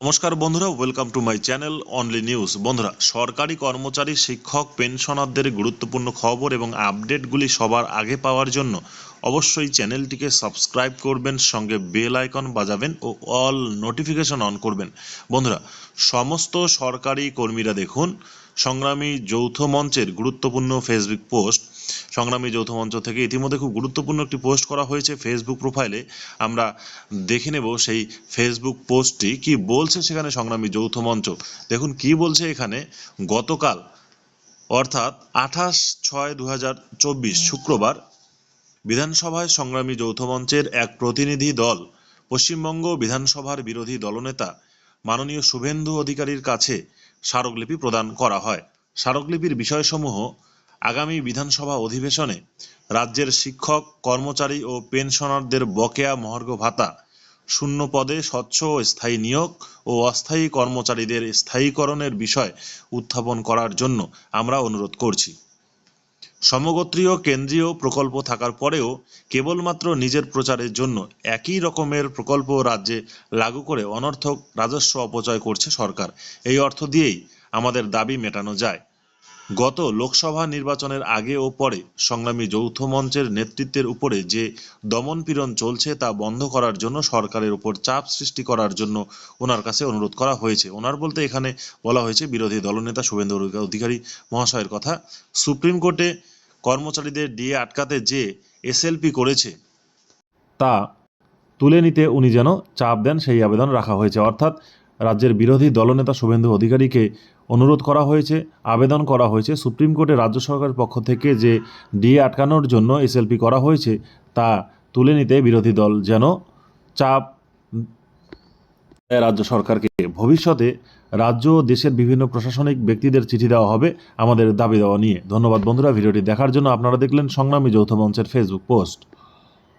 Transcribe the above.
নমস্কার বন্ধুরা welcome to my channel only news বন্ধুরা, সরকারি কর্মচারী, শিক্ষক, পেনশনারদের গুরুত্বপূর্ণ খবর এবং আপডেটগুলি সবার আগে পাওয়ার জন্য অবশ্যই চ্যানেলটিকে সাবস্ক্রাইব করবেন, সঙ্গে বেল আইকন বাজাবেন ও অল নোটিফিকেশন অন করবেন। বন্ধুরা, সমস্ত সরকারি কর্মীরা দেখুন, সংগ্রামী যৌথ মঞ্চের গুরুত্বপূর্ণ ফেসবুক পোস্ট সংগ্রামী যৌথ মঞ্চ থেকে ইতিমধ্যে খুব গুরুত্বপূর্ণ একটি পোস্ট করা হয়েছে ফেসবুক প্রোফাইলে আমরা দেখে নেব সেই ফেসবুক পোস্টটি কি বলছে সেখানে সংগ্রামী যৌথ মঞ্চ। দেখুন কি বলছে এখানে, গতকাল অর্থাৎ আঠাশ ছয় দু শুক্রবার বিধানসভায় সংগ্রামী যৌথ মঞ্চের এক প্রতিনিধি দল, পশ্চিমবঙ্গ বিধানসভার বিরোধী দলনেতা মাননীয় শুভেন্দু অধিকারীর কাছে স্মারকলিপি প্রদান করা হয়। স্মারকলিপির বিষয়সমূহ আগামী বিধানসভা অধিবেশনে রাজ্যের শিক্ষক, কর্মচারী ও পেনশনারদের বকেয়া মহার্ঘ ভাতা, শূন্য পদে স্বচ্ছ ও স্থায়ী নিয়োগ ও অস্থায়ী কর্মচারীদের স্থায়ীকরণের বিষয় উত্থাপন করার জন্য আমরা অনুরোধ করছি। সমগোত্রীয় কেন্দ্রীয় প্রকল্প থাকার পরেও কেবলমাত্র নিজের প্রচারের জন্য একই রকমের প্রকল্প রাজ্যে লাগু করে অনর্থক রাজস্ব অপচয় করছে সরকার। এই অর্থ দিয়েই আমাদের দাবি মেটানো যায়। গত লোকসভা নির্বাচনের আগে ও পরে সংগ্রামী যৌথ মঞ্চের নেতৃত্বের উপরে যে দমনপীড়ন চলছে তা বন্ধ করার জন্য সরকারের উপর চাপ সৃষ্টি করার জন্য ওনার কাছে অনুরোধ করা হয়েছে। ওনার বলতে এখানে বলা হয়েছে, বিরোধী দলনেতা শুভেন্দু অধিকারী মহাশয়ের কথা, সুপ্রিম কোর্টে কর্মচারীদের ডিএ আটকাতে যে এসএলপি করেছে তা তুলে নিতে উনি যেন চাপ দেন, সেই আবেদন রাখা হয়েছে। অর্থাৎ রাজ্যের বিরোধী দলনেতা শুভেন্দু অধিকারীকে অনুরোধ করা হয়েছে, আবেদন করা হয়েছে। সুপ্রিম কোর্টে রাজ্য সরকারের পক্ষ থেকে যে ডিএ আটকানোর জন্য এসএলপি করা হয়েছে, তা তুলে নিতে বিরোধী দল যেন চাপ রাজ্য সরকারকে। ভবিষ্যতে রাজ্য ও দেশের বিভিন্ন প্রশাসনিক ব্যক্তিদের চিঠি দেওয়া হবে আমাদের দাবি দেওয়া নিয়ে। ধন্যবাদ বন্ধুরা, ভিডিওটি দেখার জন্য আপনারা দেখলেন সংগ্রামী যৌথ মঞ্চের ফেসবুক পোস্ট।